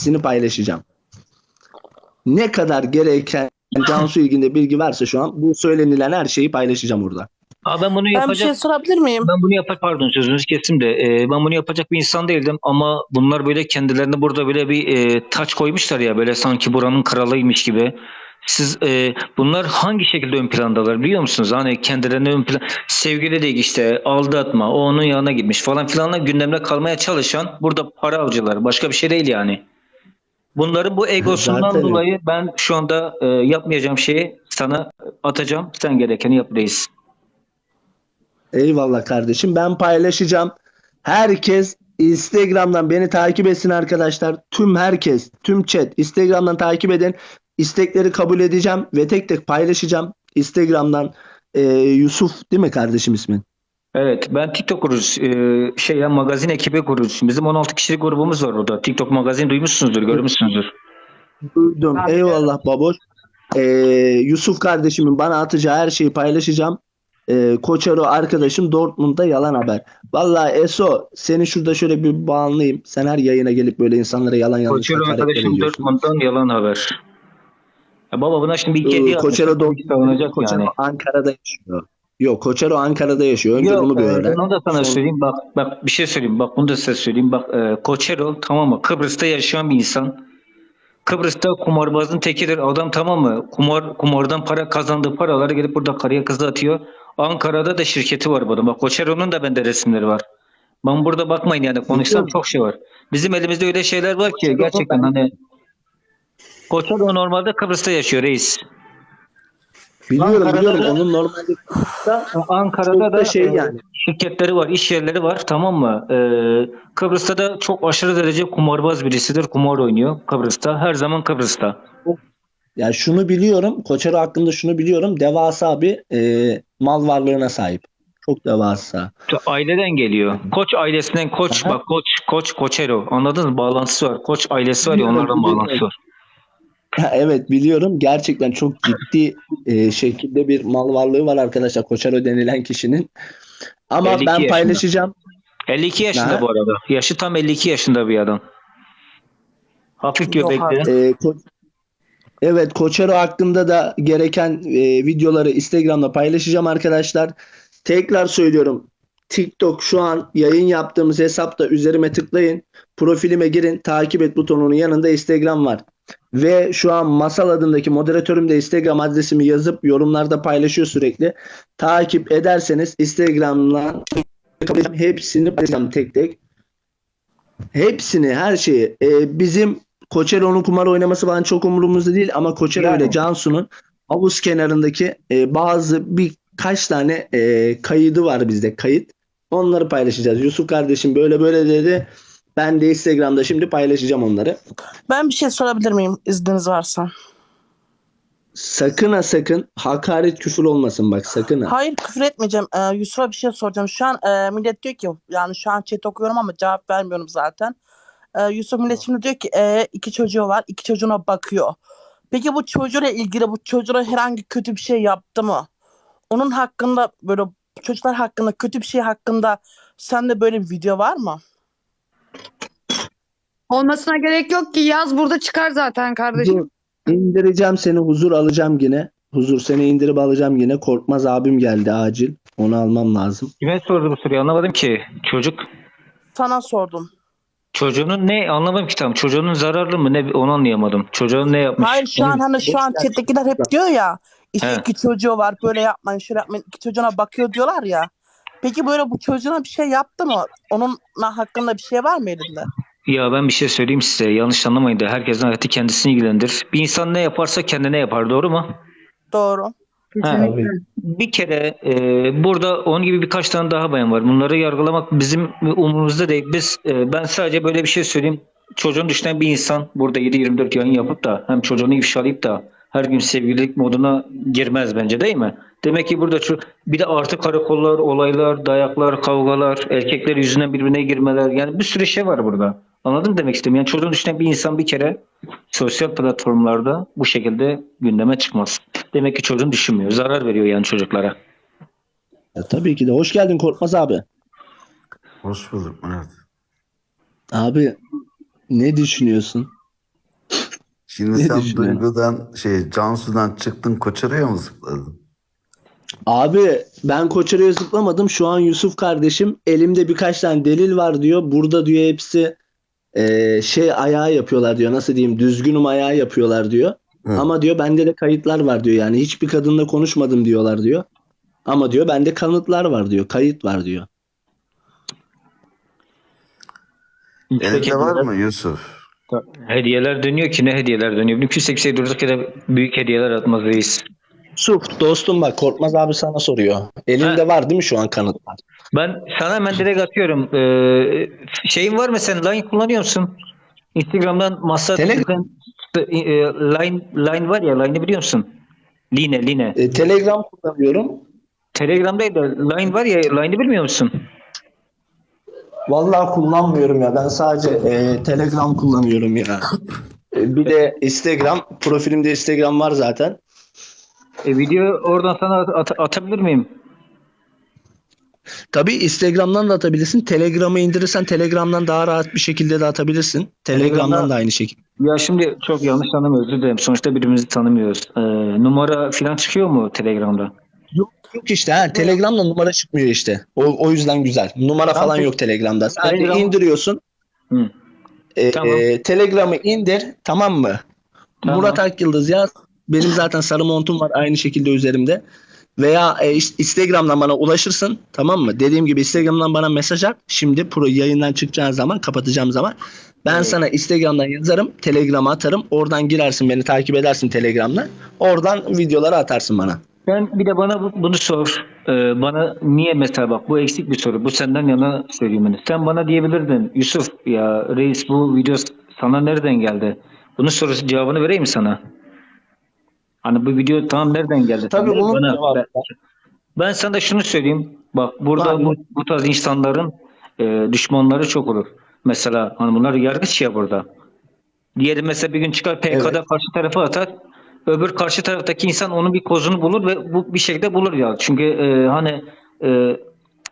hepsini paylaşacağım. Ne kadar gereken Cansu ilginde bilgi varsa şu an bu söylenilen her şeyi paylaşacağım orada. Aa, ben bunu Ben bir yapacak şey sorabilir miyim? ben bunu yapacak pardon sözünüzü kestim de e, ben bunu yapacak bir insan değildim ama bunlar böyle kendilerine burada böyle bir e, taç koymuşlar ya böyle sanki buranın kralıymış gibi. Siz e, bunlar hangi şekilde ön plandalar biliyor musunuz? Hani kendilerine ön plan sevgili değil işte aldatma o onun yanına gitmiş falan filanla gündemde kalmaya çalışan burada para avcılar başka bir şey değil yani. Bunların bu egosundan Zaten dolayı ben şu anda e, yapmayacağım şeyi sana atacağım. Sen gerekeni yap reis. Eyvallah kardeşim. Ben paylaşacağım. Herkes Instagram'dan beni takip etsin arkadaşlar. Tüm herkes, tüm chat Instagram'dan takip edin. İstekleri kabul edeceğim ve tek tek paylaşacağım. Instagram'dan e, Yusuf değil mi kardeşim ismin? Evet ben TikTok kurucusu e, şey ya magazin ekibi kurucusu. Bizim 16 kişilik grubumuz var orada. TikTok magazin duymuşsunuzdur, görmüşsünüzdür. Duydum. Abi, Eyvallah baboş. E, Yusuf kardeşimin bana atacağı her şeyi paylaşacağım. E, Koçero arkadaşım Dortmund'da yalan haber. Vallahi Eso seni şurada şöyle bir bağlayayım. Sen her yayına gelip böyle insanlara yalan yanlış hakaretler arkadaşım ediyorsun. Dortmund'dan yalan haber. Ya baba buna şimdi bir Ee, kedi Koçero. Dortmund'da savunacak Koçero yani. Ankara'da yaşıyor. Yok Koçero Ankara'da yaşıyor. Önce Yok, bunu bir e, öğren. ben onu da sana Sonra- söyleyeyim. Bak bak bir şey söyleyeyim. Bak bunu da size söyleyeyim. Bak e, Koçero tamam mı? Kıbrıs'ta yaşayan bir insan. Kıbrıs'ta kumarbazın tekidir. Adam tamam mı? Kumar kumardan para kazandığı paraları gelip burada karıya kızı atıyor. Ankara'da da şirketi var bunun. Bak Koçero'nun da bende resimleri var. Ben burada bakmayın yani konuşsam çok şey var. Bizim elimizde öyle şeyler var ki gerçekten hani Koçero normalde Kıbrıs'ta yaşıyor reis. Biliyorum Ankara'da biliyorum. Onun normalde Ankara'da da da şey e, yani. şirketleri var, iş yerleri var tamam mı? Ee, Kıbrıs'ta da çok aşırı derece kumarbaz birisidir. Kumar oynuyor Kıbrıs'ta. Her zaman Kıbrıs'ta. Yani şunu biliyorum. Koçero hakkında şunu biliyorum. Devasa bir e, mal varlığına sahip. Çok devasa. Aileden geliyor. Koç ailesinden koç Aha. bak koç koç koçero. Anladınız mı? Bağlantısı var. Koç ailesi var ya onlardan bağlantısı var. Evet biliyorum. Gerçekten çok ciddi e, şekilde bir mal varlığı var arkadaşlar. Koçero denilen kişinin. Ama 52 ben yaşında. paylaşacağım. 52 yaşında Ne? bu arada. Yaşı tam 52 yaşında bir adam. Hafif göbekli. E, Ko- evet Koçero hakkında da gereken e, videoları Instagram'da paylaşacağım arkadaşlar. Tekrar söylüyorum. TikTok şu an yayın yaptığımız hesapta üzerime tıklayın. Profilime girin. Takip et butonunun yanında Instagram var. Ve şu an Masal adındaki moderatörüm de Instagram adresimi yazıp yorumlarda paylaşıyor sürekli. Takip ederseniz Instagram'dan hepsini paylaşacağım tek tek. Hepsini her şeyi. Ee, bizim Koçero'nun kumar oynaması falan çok umurumuzda değil ama Koçero Yani. ile Cansu'nun havuz kenarındaki e, bazı birkaç tane e, kaydı var bizde kayıt. Onları paylaşacağız. Yusuf kardeşim böyle böyle dedi. Ben de Instagram'da şimdi paylaşacağım onları. Ben bir şey sorabilir miyim izniniz varsa? Sakın ha sakın hakaret küfür olmasın bak sakın ha. Hayır küfür etmeyeceğim. Ee, Yusuf'a bir şey soracağım. Şu an e, millet diyor ki yani şu an chat okuyorum ama cevap vermiyorum zaten. Ee, Yusuf millet şimdi diyor ki e, iki çocuğu var. iki çocuğuna bakıyor. Peki bu çocuğuyla ilgili bu çocuğuna herhangi kötü bir şey yaptı mı? Onun hakkında böyle çocuklar hakkında kötü bir şey hakkında sende böyle bir video var mı? Olmasına gerek yok ki yaz burada çıkar zaten kardeşim. Dur, indireceğim seni huzur alacağım yine. Huzur seni indirip alacağım yine. Korkmaz abim geldi acil. Onu almam lazım. Kime sordu bu soruyu anlamadım ki. Çocuk Sana sordum. çocuğunun ne anlamadım ki tam. Çocuğunun zararlı mı ne onu anlayamadım. Çocuğun ne yapmış? Hayır şu an hani şu an chat'tekiler hep diyor ya işte He. iki çocuğu var böyle yapmayın şöyle yapmayın iki çocuğuna bakıyor diyorlar ya. Peki böyle bu çocuğuna bir şey yaptı mı? Onun hakkında bir şey var mı elinde? Ya ben bir şey söyleyeyim size. Yanlış anlamayın da herkesin hayatı kendisini ilgilendirir. Bir insan ne yaparsa kendine yapar. Doğru mu? Doğru. Kesinlikle. Bir kere e, burada onun gibi birkaç tane daha bayan var. Bunları yargılamak bizim umurumuzda değil. Biz e, ben sadece böyle bir şey söyleyeyim. Çocuğunu düşünen bir insan burada 7-24 yayın yapıp da hem çocuğunu ifşalayıp da her gün sevgililik moduna girmez bence değil mi? Demek ki burada ço- bir de artı karakollar, olaylar, dayaklar, kavgalar, erkekler yüzünden birbirine girmeler yani bir sürü şey var burada. Anladın mı demek istiyorum? Yani çocuğunu düşünen bir insan bir kere sosyal platformlarda bu şekilde gündeme çıkmaz. Demek ki çocuğun düşünmüyor. Zarar veriyor yani çocuklara. Ya, tabii ki de. Hoş geldin Korkmaz abi. Hoş bulduk Murat. Abi ne düşünüyorsun? Şimdi Ne sen düşünüyorsun? Duygu'dan şey Cansu'dan çıktın Koçera'ya mı zıpladın? Abi ben Koçero'ya zıplamadım. Şu an Yusuf kardeşim elimde birkaç tane delil var diyor. Burada diyor hepsi e, şey ayağı yapıyorlar diyor. Nasıl diyeyim? Düzgünüm ayağı yapıyorlar diyor. Hı. Ama diyor bende de kayıtlar var diyor. Yani hiçbir kadınla konuşmadım diyorlar diyor. Ama diyor bende kanıtlar var diyor. Kayıt var diyor. Elinde var mı Yusuf? Hediyeler dönüyor ki ne hediyeler dönüyor. Mümkünse kimseye durduk yere büyük hediyeler atmaz reis. Yusuf dostum bak Korkmaz abi sana soruyor. Elinde var değil mi şu an kanıtlar? Ben sana hemen direkt atıyorum. Ee, şeyin var mı sen? Line kullanıyor musun? Instagram'dan masa Telegram. e, line line var ya line'ı biliyor musun? Line line. E, Telegram kullanıyorum. Telegram'da da line var ya line'ı bilmiyor musun? Vallahi kullanmıyorum ya. Ben sadece e, Telegram kullanıyorum ya. E, bir de Instagram. Profilimde Instagram var zaten. E, video oradan sana at- at- atabilir miyim? Tabii Instagram'dan da atabilirsin. Telegram'ı indirirsen Telegram'dan daha rahat bir şekilde de atabilirsin. Telegram'dan Telegram'da- da aynı şekilde. Ya şimdi çok yanlış anlama özür dilerim. Sonuçta birbirimizi tanımıyoruz. Ee, numara falan çıkıyor mu Telegram'da? Yok işte ha Telegram'da numara çıkmıyor işte. O, o yüzden güzel. Numara Tamam. falan yok Telegram'da. Sadece Telegram- indiriyorsun. Hı. E, Tamam. e, Telegram'ı indir tamam mı? Tamam. Murat Akyıldız yaz. Benim zaten sarı montum var aynı şekilde üzerimde. Veya e, Instagram'dan bana ulaşırsın tamam mı? Dediğim gibi Instagram'dan bana mesaj at. Şimdi pro yayından çıkacağın zaman kapatacağım zaman ben Evet. sana Instagram'dan yazarım, Telegram'a atarım. Oradan girersin beni takip edersin Telegram'dan. Oradan videoları atarsın bana. Sen bir de bana bu- bunu sor. Ee, bana niye mesela bak bu eksik bir soru. Bu senden yana söyleyeyim hani. Sen bana diyebilirdin Yusuf ya reis bu video sana nereden geldi? Bunun sorusu cevabını vereyim mi sana? Hani bu video tamam nereden geldi? Tabii Sen bunun bana- ben, ben sana şunu söyleyeyim. Bak burada bu, bu tarz insanların e, düşmanları çok olur. Mesela hani bunlar yargıç ya burada. Diğeri mesela bir gün çıkar PK'da Evet. karşı tarafa atar. Öbür karşı taraftaki insan onun bir kozunu bulur ve bu bir şekilde bulur ya. Çünkü e, hani e,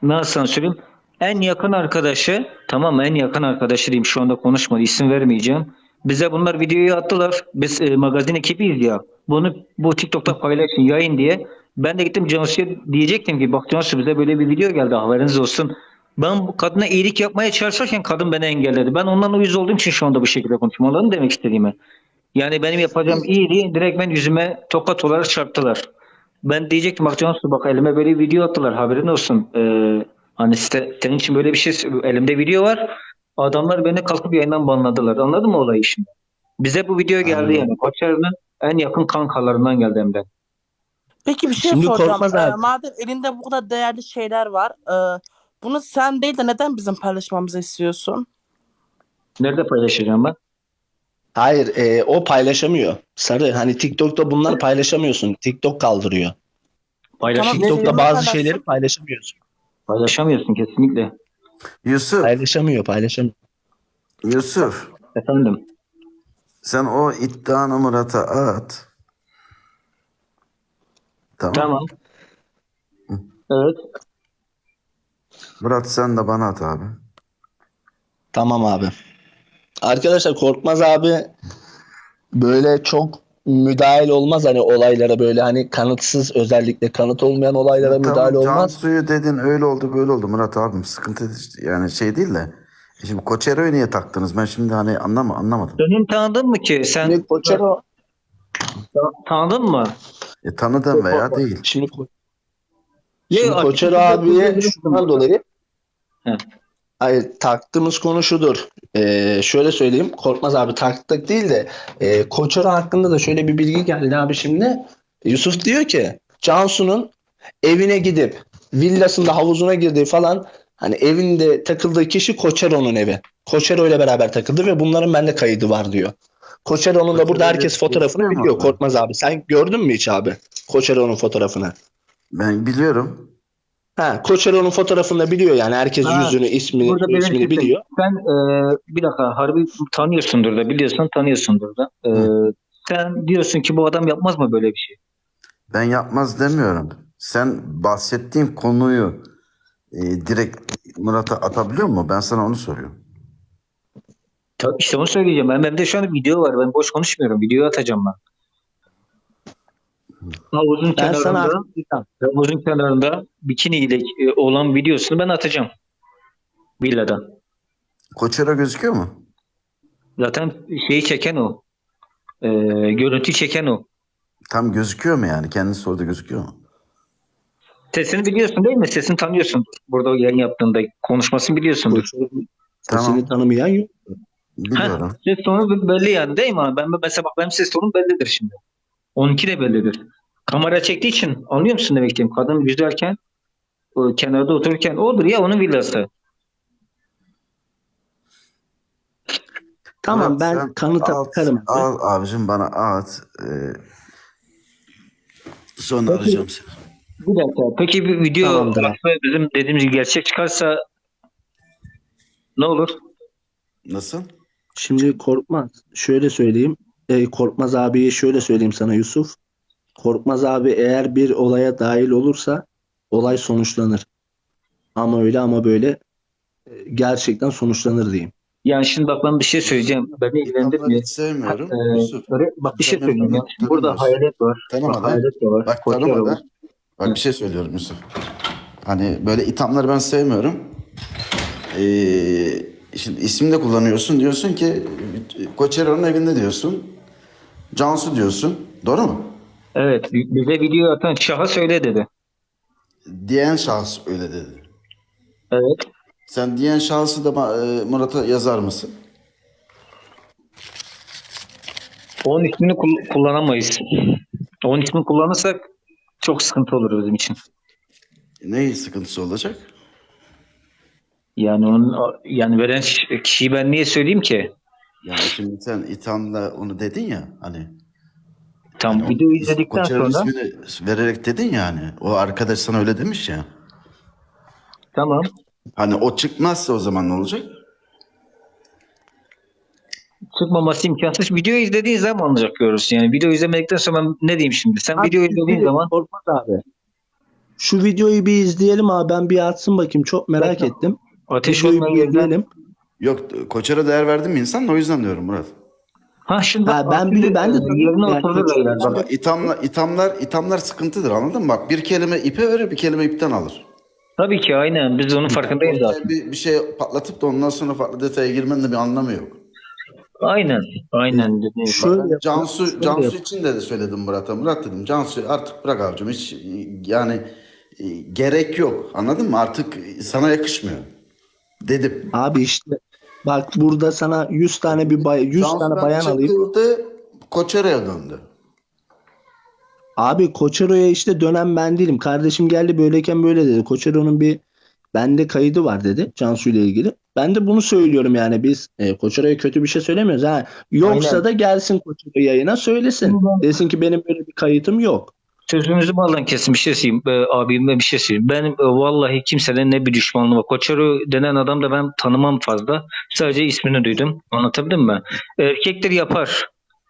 nasıl söyleyeyim en yakın arkadaşı tamam en yakın arkadaşı diyeyim şu anda konuşmadı isim vermeyeceğim. Bize bunlar videoyu attılar. Biz e, magazin ekibiyiz ya. Bunu bu TikTok'ta paylaşın yayın diye. Ben de gittim Cansu'ya diyecektim ki bak Cansu bize böyle bir video geldi haberiniz olsun. Ben bu kadına iyilik yapmaya çalışırken kadın beni engelledi. Ben ondan uyuz olduğum için şu anda bu şekilde mı demek istediğimi? Yani benim yapacağım iyiliği direkt ben yüzüme tokat olarak çarptılar. Ben diyecektim bak Cansu bak elime böyle bir video attılar haberin olsun. Ee, hani site- senin için böyle bir şey elimde video var. Adamlar beni kalkıp yayından banladılar. Anladın mı olayı şimdi? Bize bu video geldi Anladım. yani. Koçer'in en yakın kankalarından geldi hem de. Peki bir şey Şimdi soracağım. Korkmaz Ee, abi. madem elinde bu kadar değerli şeyler var, e, bunu sen değil de neden bizim paylaşmamızı istiyorsun? Nerede paylaşacağım ben? Hayır, e, o paylaşamıyor. Sarı hani TikTok'ta bunlar paylaşamıyorsun. TikTok kaldırıyor. Paylaşayım. Tamam, TikTok'ta bazı paylaşsın. şeyleri paylaşamıyorsun. Paylaşamıyorsun kesinlikle. Yusuf, Paylaşamıyor, paylaşamıyor. Yusuf Efendim. Sen o iddianı Murat'a at. Tamam. Tamam. Evet. Murat sen de bana at abi. Tamam abi. Arkadaşlar Korkmaz abi böyle çok müdahil olmaz hani olaylara böyle hani kanıtsız özellikle kanıt olmayan olaylara Tamam, müdahale olmaz. Cansu'yu dedin öyle oldu böyle oldu Murat abim sıkıntı yani şey değil de. Şimdi Koçero'yu niye taktınız? Ben şimdi hani anlama, anlamadım. Senin tanıdın mı ki? Sen Şimdi Koçero tanıdın mı? E, tanıdım veya değil. şimdi, Ya, şimdi açık Koçero bir abiye şundan dolayı He. Hayır, taktığımız konu şudur. Ee, şöyle söyleyeyim. Korkmaz abi taktık değil de e, Koçero hakkında da şöyle bir bilgi geldi abi şimdi. Yusuf diyor ki Cansu'nun evine gidip villasında havuzuna girdiği falan hani evinde takıldığı kişi Koçero'nun evi. Koçero ile beraber takıldı ve bunların bende kaydı var diyor. Koçero'nun da burada herkes fotoğrafını biliyor abi? Korkmaz abi. Sen gördün mü hiç abi Koçero'nun fotoğrafını? Ben biliyorum. Ha, Koçero'nun fotoğrafını da biliyor yani. Herkes Ha, yüzünü, ismini, ismini biliyor. Sen e, bir dakika harbi tanıyorsundur da biliyorsan tanıyorsundur da. E, sen diyorsun ki bu adam yapmaz mı böyle bir şey? Ben yapmaz demiyorum. Sen bahsettiğin konuyu e, direkt Murat'a atabiliyor mu? Ben sana onu soruyorum. Tabii işte onu söyleyeceğim. Ben bende şu an video var. Ben boş konuşmuyorum. Videoyu atacağım ben. Havuzun Ben sana kenarında, atacağım. havuzun kenarında bikini ile e, olan videosunu ben atacağım. Villadan. Koçero gözüküyor mu? Zaten şeyi çeken o. Ee, görüntü çeken o. Tam gözüküyor mu yani? Kendisi orada gözüküyor mu? Sesini biliyorsun değil mi? Sesini tanıyorsun. Burada o yayın yaptığında konuşmasını biliyorsundur. Tamam. Sesini tanımayan yok. Biliyorum. Ses tonu belli yani değil mi? Ben mesela bak benim ses tonum bellidir şimdi. Onunki de bellidir. Kamera çektiği için anlıyor musun demek istediğim? Kadın yüzerken o kenarda otururken odur ya onun villası. Tamam Murat, ben sen kanıt al- atarım. Al abicim bana at. Ee, sonra Peki. arayacağım seni. Bir dakika. Peki bir video Tamamdır. bizim dediğimiz gibi gerçek çıkarsa ne olur? Nasıl? Şimdi Korkmaz şöyle söyleyeyim. E, Korkmaz abiye şöyle söyleyeyim sana Yusuf. Korkmaz abi eğer bir olaya dahil olursa olay sonuçlanır. Ama öyle ama böyle e, gerçekten sonuçlanır diyeyim. Yani şimdi bak ben bir şey söyleyeceğim. Beni ilgilendirmiyor. hiç sevmiyorum. Ee, Yusuf. öyle- bak bir şey söyleyeyim. ya. Şimdi burada tanımıyorsun. hayalet var. Bak Tanımadan. hayalet de var. Bak var. tanımadan. Bak bir şey söylüyorum Yusuf. Hani böyle ithamları ben sevmiyorum. Ee, şimdi isim de kullanıyorsun. Diyorsun ki Koçero'nun evinde diyorsun. Cansu diyorsun. Doğru mu? Evet. Bize video atan Şah'a söyle dedi. Diyen şahıs öyle dedi. Evet. Sen diyen şahsı da e, Murat'a yazar mısın? Onun ismini kul- kullanamayız. Onun ismini kullanırsak çok sıkıntı olur bizim için. Ne sıkıntısı olacak? Yani onun yani veren kişiyi ben niye söyleyeyim ki? Yani şimdi sen ithamla onu dedin ya hani. Tam hani videoyu izledikten sonra vererek dedin ya hani. O arkadaş sana öyle demiş ya. tamam. Hani o çıkmazsa o zaman ne olacak? Çıkmaması imkansız. Videoyu izlediğin zaman ancak görürsün. Yani video izlemedikten sonra ben ne diyeyim şimdi? Sen Abi, videoyu izlediğin zaman Korkmaz abi. Şu videoyu bir izleyelim abi. Ben bir atsın bakayım. Çok merak Bakın. ettim. ateş Videoyu bir izleyelim. Yok Koçer'a değer verdim mi insan o yüzden diyorum Murat. Ha şimdi Ha, ben bile- ben de e, yerine yani. Ama Bak, ithamla, ithamlar, ithamlar sıkıntıdır anladın mı? Bak bir kelime ipe verir bir kelime ipten alır. tabii ki aynen. Biz onun farkındayız zaten. Bir, bir şey patlatıp da ondan sonra farklı detaya girmenin de bir anlamı yok. Aynen. Aynen. dediğin yap- Cansu, Cansu için de, de söyledim Murat'a. Murat dedim Cansu artık bırak abicim hiç yani e, gerek yok anladın mı? Artık sana yakışmıyor. Dedim. Abi işte bak burada sana 100 tane bir bay 100 tane bayan alayım. Koçera'ya döndü. Abi Koçero'ya işte dönen ben değilim. Kardeşim geldi böyleyken böyle dedi. Koçero'nun bir bende kaydı var dedi Cansu ile ilgili. Ben de bunu söylüyorum yani biz e, Koçero'ya kötü bir şey söylemiyoruz. Ha, yoksa Aynen. da gelsin Koçero yayına söylesin. Desin ki benim böyle bir kayıtım yok. Sözünüzü bağlan kesin bir şey söyleyeyim. E, abime bir şey söyleyeyim. Benim e, vallahi kimseden ne bir düşmanlığım var. Koçero denen adam da ben tanımam fazla. Sadece ismini duydum. Anlatabildim mi? Erkekler yapar.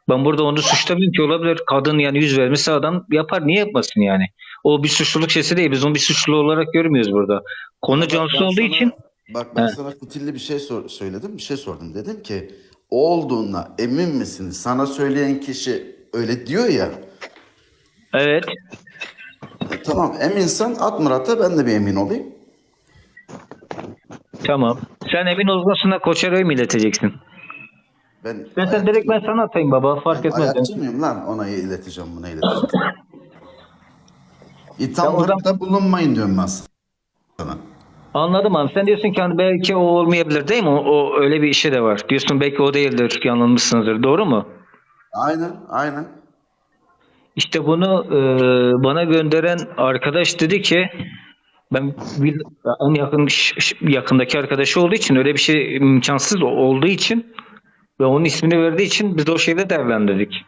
Ben burada onu suçlamıyorum ki olabilir. Kadın yani yüz vermişse adam yapar. Niye yapmasın yani? O bir suçluluk şeysi değil. Biz onu bir suçlu olarak görmüyoruz burada. Konu Cansu ben olduğu için Bak ben He. sana fitilli bir şey sor- söyledim. Bir şey sordum. Dedim ki olduğuna emin misin? Sana söyleyen kişi öyle diyor ya. evet E, tamam eminsen at Murat'a ben de bir emin olayım. tamam. Sen emin olmasına Koçero'yu mu ileteceksin? Ben, Ben sen direkt ben sana atayım baba. Fark ben etmez. ayakçı mıyım lan? Ona ileteceğim buna ileteceğim. İthamlarda bulunmayın diyorum ben sana. Anladım abi. Sen diyorsun ki hani belki o olmayabilir değil mi? O, o öyle bir işi de var. Diyorsun belki o değildir, yanılmışsınızdır. Doğru mu? Aynen aynen. İşte bunu e, bana gönderen arkadaş dedi ki ben bir, en yakın yakındaki arkadaşı olduğu için öyle bir şey imkansız olduğu için ve onun ismini verdiği için biz o şeyde değerlendirdik.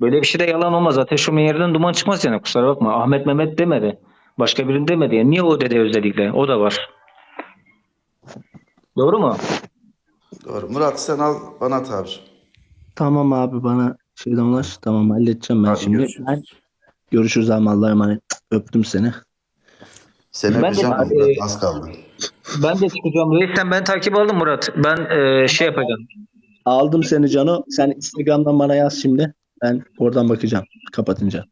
Böyle bir şey de yalan olmaz. Zaten şu yerden duman çıkmaz yani kusura bakma. Ahmet Mehmet demedi. Başka birini demedi. Yani niye o dedi özellikle? O da var. Doğru mu? Doğru. Murat sen al bana at abiciğim. Tamam abi bana şeyden ulaş. Tamam halledeceğim ben Hadi şimdi. görüşürüz. Ben- görüşürüz abi Allah'a emanet. Öptüm seni. Seni Ben de- abi- Murat az kaldı. Ben de çıkacağım. Reis sen ben takip aldım Murat. Ben e, şey yapacağım. Aldım seni Cano. Sen Instagram'dan bana yaz şimdi. Ben oradan bakacağım kapatınca.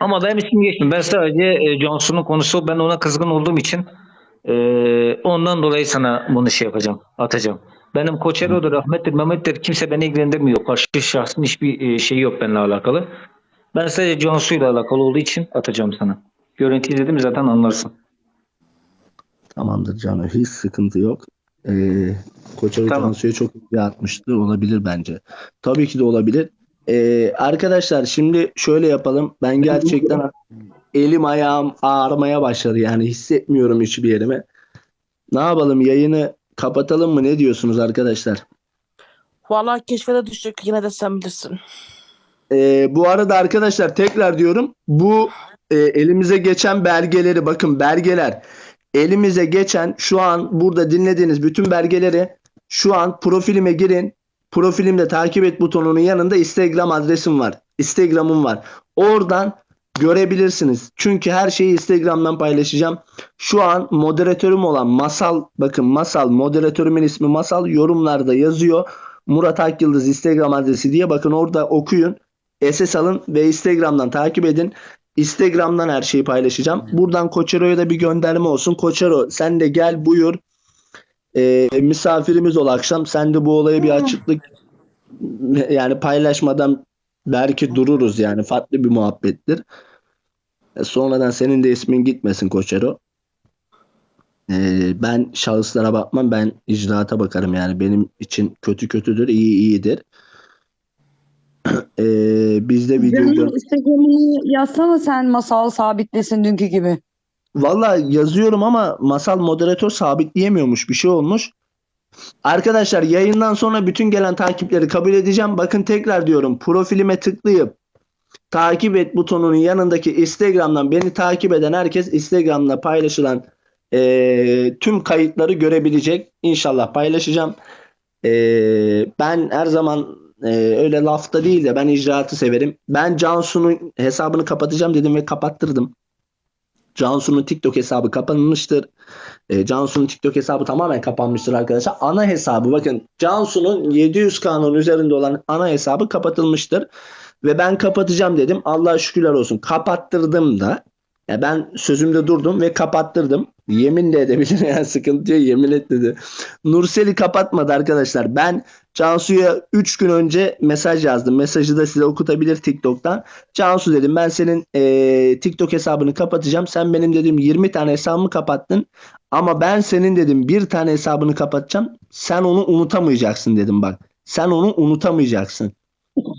Ama benim için geçmiyor. Ben sadece e, Cansu'nun konusu ben ona kızgın olduğum için e, ondan dolayı sana bunu şey yapacağım. Atacağım. Benim Koçero'dur, Ahmet'tir, Mehmet'tir kimse beni ilgilendirmiyor. Karşı şahsın hiçbir e, şeyi yok benimle alakalı. Ben sadece Cansu'yla alakalı olduğu için atacağım sana. Görüntü izledim zaten anlarsın. Tamamdır Cano. Hiç sıkıntı yok. Ee, Koçero Tamam. Cansu'ya çok iyi atmıştı. Olabilir bence. Tabii ki de olabilir. Ee, arkadaşlar şimdi şöyle yapalım. Ben gerçekten elim ayağım ağrımaya başladı. Yani hissetmiyorum hiçbir yerime. Ne yapalım? Yayını kapatalım mı? Ne diyorsunuz arkadaşlar? Vallahi keşfete düştük. Yine de sen bilirsin. Ee, bu arada arkadaşlar tekrar diyorum bu e, elimize geçen belgeleri bakın belgeler elimize geçen şu an burada dinlediğiniz bütün belgeleri şu an profilime girin profilimde takip et butonunun yanında Instagram adresim var Instagram'ım var oradan görebilirsiniz çünkü her şeyi Instagram'dan paylaşacağım şu an moderatörüm olan Masal bakın Masal moderatörümün ismi Masal yorumlarda yazıyor Murat Akyıldız Instagram adresi diye bakın orada okuyun SS alın ve Instagram'dan takip edin. Instagram'dan her şeyi paylaşacağım. Buradan Koçero'ya da bir gönderme olsun. Koçero sen de gel buyur. Ee, misafirimiz ol akşam. Sen de bu olaya bir açıklık yani paylaşmadan belki dururuz yani farklı bir muhabbettir. E, Sonradan senin de ismin gitmesin Koçero. Ee, ben şahıslara bakmam. Ben icraata bakarım yani. Benim için kötü kötüdür, iyi iyidir. Ee, bizde video Instagram'ını yazsana sen masal sabitlesin dünkü gibi. Valla yazıyorum ama masal moderatör sabitleyemiyormuş. Bir şey olmuş. Arkadaşlar yayından sonra bütün gelen takipleri kabul edeceğim. Bakın tekrar diyorum profilime tıklayıp takip et butonunun yanındaki Instagram'dan beni takip eden herkes Instagram'da paylaşılan eee, tüm kayıtları görebilecek. İnşallah paylaşacağım. Eee, ben her zaman eee, öyle lafta değil de ben icraatı severim. Ben Cansu'nun hesabını kapatacağım dedim ve kapattırdım. Cansu'nun TikTok hesabı kapanmıştır. E, Cansu'nun TikTok hesabı tamamen kapanmıştır arkadaşlar. Ana hesabı bakın Cansu'nun 700 kanun üzerinde olan ana hesabı kapatılmıştır. Ve ben kapatacağım dedim. Allah'a şükürler olsun. Kapattırdım da. Ya ben sözümde durdum ve kapattırdım. Yemin de edebilir yani sıkıntı yok. Yemin et dedi. Nursel'i kapatmadı arkadaşlar. Ben Cansu'ya 3 gün önce mesaj yazdım. Mesajı da size okutabilir TikTok'tan. Cansu dedim ben senin eee, TikTok hesabını kapatacağım. Sen benim dedim 20 tane hesabımı kapattın. Ama ben senin dedim bir tane hesabını kapatacağım. Sen onu unutamayacaksın dedim bak. Sen onu unutamayacaksın.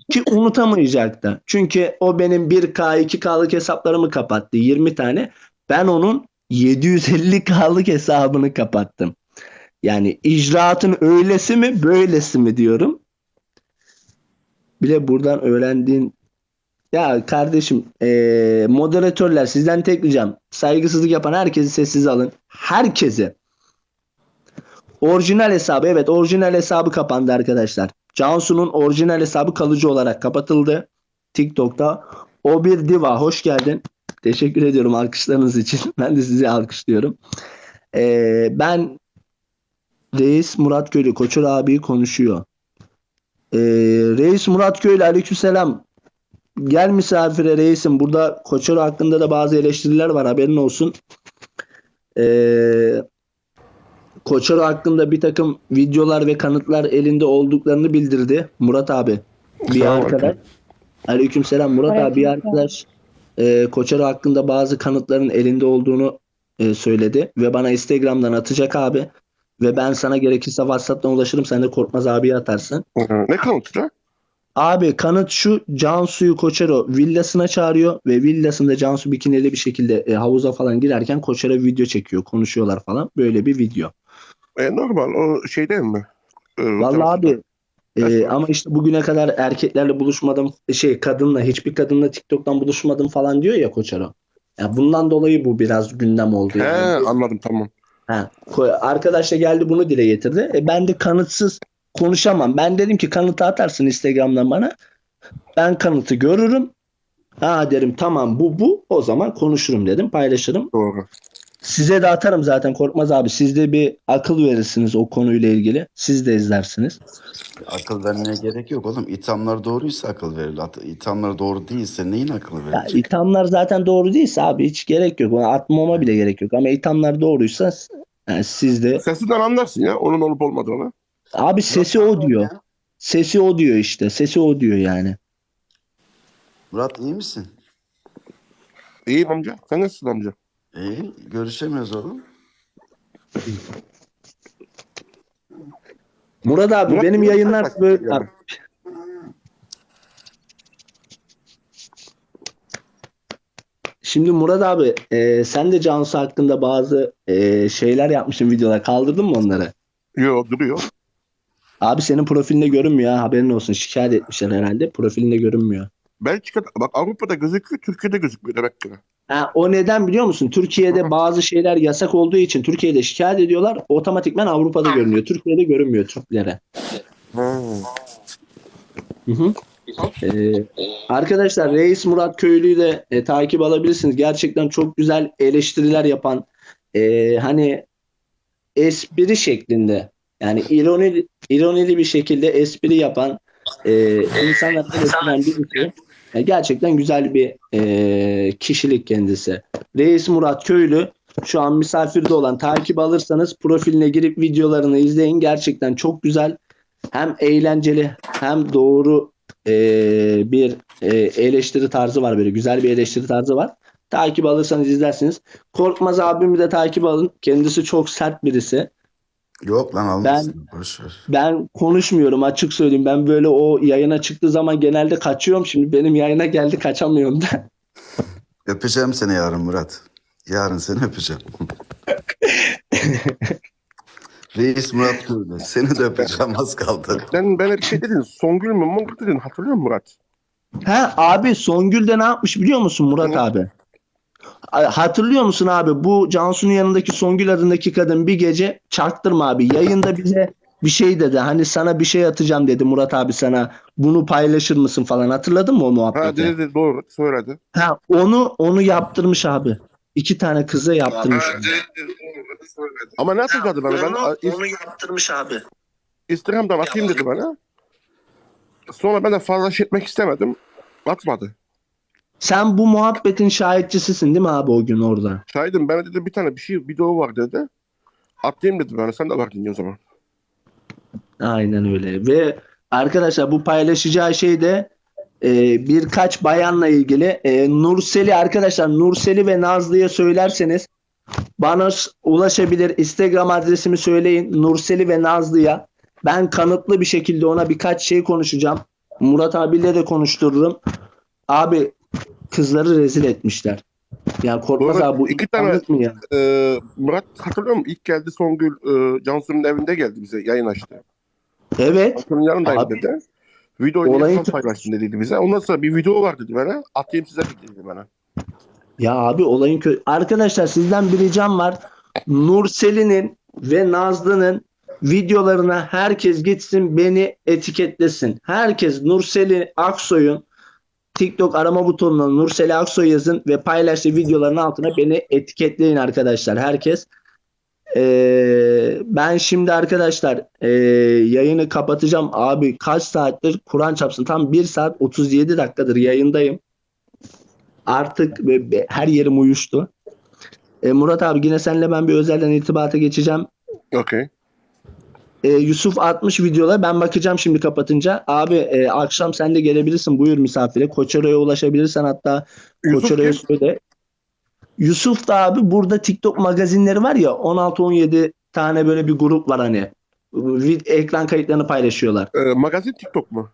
Ki unutamayacak da. Çünkü o benim 1K 2K'lık hesaplarımı kapattı 20 tane. Ben onun 750K'lık hesabını kapattım. Yani icraatın öylesi mi böylesi mi diyorum. Bile buradan öğrendiğin ya kardeşim eee, moderatörler sizden tek ricam saygısızlık yapan herkesi sessiz alın. Herkesi. Orijinal hesabı evet orijinal hesabı kapandı arkadaşlar. Cansu'nun orijinal hesabı kalıcı olarak kapatıldı. TikTok'ta. O bir diva hoş geldin. Teşekkür ediyorum alkışlarınız için. Ben de sizi alkışlıyorum. Eee, ben Reis Murat Köylü Koçur abi konuşuyor. Eee, Reis Murat Köylü aleykümselam. Gel misafire reisim. Burada Koçer hakkında da bazı eleştiriler var haberin olsun. Ee, Koçer hakkında bir takım videolar ve kanıtlar elinde olduklarını bildirdi Murat abi. Bir Selam arkadaş. Aleykümselam Murat abi bir arkadaş e, Koçer hakkında bazı kanıtların elinde olduğunu e, söyledi ve bana Instagram'dan atacak abi. Ve ben sana gerekirse WhatsApp'tan ulaşırım. Sen de Korkmaz abiye atarsın. Ne kanıtı? Abi kanıt şu Cansu'yu Koçero villasına çağırıyor ve villasında Cansu bikinili bir şekilde e, havuza falan girerken Koçero video çekiyor. Konuşuyorlar falan. Böyle bir video. E, normal o şey değil mi? E, Vallahi abi e, ama işte bugüne kadar erkeklerle buluşmadım. Şey kadınla hiçbir kadınla TikTok'tan buluşmadım falan diyor ya Koçero. Ya bundan dolayı bu biraz gündem oldu He yani. anladım tamam. Ha, arkadaş da geldi bunu dile getirdi. E, ben de kanıtsız konuşamam. Ben dedim ki kanıtı atarsın Instagram'dan bana. Ben kanıtı görürüm. Ha derim tamam bu bu o zaman konuşurum dedim paylaşırım. Doğru. Size de atarım zaten Korkmaz abi. Siz de bir akıl verirsiniz o konuyla ilgili. Siz de izlersiniz. Akıl vermeye gerek yok oğlum. İthamlar doğruysa akıl verilir. İthamlar doğru değilse neyin akıllı Ya, verilecek? ithamlar zaten doğru değilse abi hiç gerek yok. Ona atmama bile gerek yok. Ama ithamlar doğruysa yani siz de Sesinden anlarsın ya onun olup olmadığını. abi sesi o diyor. Sesi o diyor işte. Sesi o diyor yani. Murat iyi misin? İyiyim amca. Sen nasılsın amca? İyi. Görüşemiyoruz oğlum. Murat abi Murat, benim Murat yayınlar böyle yani? Şimdi Murat abi e, sen de Cansu hakkında bazı e, şeyler yapmışsın videolar. Kaldırdın mı onları? Yok duruyor. Abi senin profilinde görünmüyor ha, haberin olsun. Şikayet etmişler herhalde. Profilinde görünmüyor. Belçika bak Avrupa'da gözüküyor Türkiye'de gözükmüyor demek ki. Ha, o neden biliyor musun? Türkiye'de bazı şeyler yasak olduğu için Türkiye'de şikayet ediyorlar. Otomatikman Avrupa'da görünüyor. Türkiye'de görünmüyor Türklere. Hı hı. Ee, arkadaşlar Reis Murat Köylü'yü de e, takip alabilirsiniz. Gerçekten çok güzel eleştiriler yapan e, hani espri şeklinde yani ironi ironili bir şekilde espri yapan e, insanlar arasından birisi. E, gerçekten güzel bir e, kişilik kendisi. Reis Murat Köylü şu an misafirde olan takip alırsanız profiline girip videolarını izleyin. Gerçekten çok güzel. Hem eğlenceli hem doğru e, bir e, eleştiri tarzı var böyle güzel bir eleştiri tarzı var. Takip alırsanız izlersiniz. Korkmaz abimi de takip alın. Kendisi çok sert birisi. Yok lan almasın. Boş ver. Ben konuşmuyorum açık söyleyeyim. Ben böyle o yayına çıktığı zaman genelde kaçıyorum. Şimdi benim yayına geldi kaçamıyorum da. Öpeceğim seni yarın Murat. Yarın seni öpeceğim. Reis Murat Köylü. Seni de öpeceğim az kaldı. Sen bana bir şey dedin. Songül mü Mongül dedin. Hatırlıyor musun Murat? Ha abi Songül de ne yapmış biliyor musun Murat abi? Hatırlıyor musun abi bu Cansu'nun yanındaki Songül adındaki kadın bir gece çaktırma abi yayında bize bir şey dedi. Hani sana bir şey atacağım dedi Murat abi sana. Bunu paylaşır mısın falan. Hatırladın mı o Ha muhabbeti? dedi, dedi doğru söyledi. Ha onu onu yaptırmış abi. İki tane kıza yaptırmış. Ama ne hatırladı bana? Ben a, is- yaptırmış abi. Instagram'dan atayım dedi bana. Sonra ben de fazla şey etmek istemedim. Atmadı. Sen bu muhabbetin şahitçisisin değil mi abi o gün orada? Şahidim ben dedi bir tane bir şey video var dedi. Atayım dedi bana. Sen de bak dinle o zaman. Aynen öyle. Ve arkadaşlar bu paylaşacağı şey de e, birkaç bayanla ilgili. E, Nurseli arkadaşlar Nurseli ve Nazlı'ya söylerseniz bana ulaşabilir. Instagram adresimi söyleyin. Nurseli ve Nazlı'ya. Ben kanıtlı bir şekilde ona birkaç şey konuşacağım. Murat abiyle de konuştururum. Abi kızları rezil etmişler. Ya Korkmaz abi bu İki tane- mı ya? Ee, Murat hatırlıyor musun? İlk geldi Songül e, Cansu'nun evinde geldi bize. Yayın açtı. Evet. Cansu'nun yanındayım Abi, dedi. Videoyu olayın Olayın paylaşsın dediydi bize. Ondan sonra bir video var dedi bana. Atayım size dedi bana. Ya abi olayın kö... Arkadaşlar sizden bir ricam var. Nursel'in ve Nazlı'nın videolarına herkes gitsin beni etiketlesin. Herkes Nurseli Aksoy'un TikTok arama butonuna Nurseli Aksoy yazın ve paylaştığı videoların altına beni etiketleyin arkadaşlar. Herkes. Ee, ben şimdi arkadaşlar ee, yayını kapatacağım. Abi kaç saattir Kur'an çapsın tam 1 saat 37 dakikadır yayındayım. Artık be- be- her yerim uyuştu. E, Murat abi yine seninle ben bir özelden irtibata geçeceğim. Okey. E, Yusuf atmış videolar. Ben bakacağım şimdi kapatınca. Abi e, akşam sen de gelebilirsin. Buyur misafire. Koçero'ya ulaşabilirsen hatta Koçero'ya söyle. Yusuf da abi burada TikTok magazinleri var ya 16-17 tane böyle bir grup var hani. Ekran kayıtlarını paylaşıyorlar. Ee, magazin TikTok mu?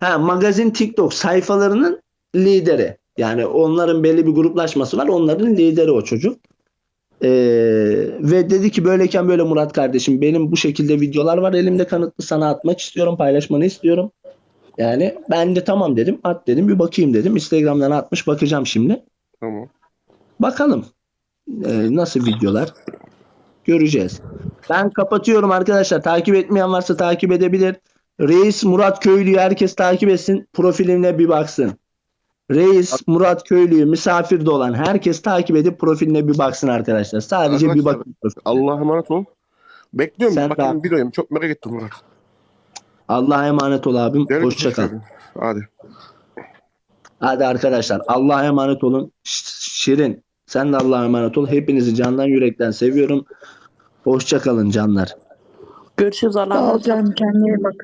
Ha, magazin TikTok sayfalarının lideri. Yani onların belli bir gruplaşması var. Onların lideri o çocuk. Ee, ve dedi ki böyleyken böyle Murat kardeşim benim bu şekilde videolar var elimde kanıtlı sana atmak istiyorum paylaşmanı istiyorum. Yani ben de tamam dedim at dedim bir bakayım dedim. Instagram'dan atmış bakacağım şimdi. Tamam. Bakalım ee, nasıl videolar göreceğiz. Ben kapatıyorum arkadaşlar. Takip etmeyen varsa takip edebilir. Reis Murat Köylü'yü herkes takip etsin. Profilimle bir baksın. Reis, Murat Köylü'yü misafirde olan herkes takip edip profiline bir baksın arkadaşlar. Sadece bir bakın. Allah'a emanet ol. Bekliyorum. Sen Bakayım videoyu. Çok merak ettim Murat. Allah'a emanet ol abim. Derin Hoşça kal. teşekkür ederim. Hadi. Hadi arkadaşlar Allah'a emanet olun. Şirin sen de Allah'a emanet ol. Hepinizi candan yürekten seviyorum. Hoşça kalın canlar. Görüşürüz Allah'a emanet. kendine bak.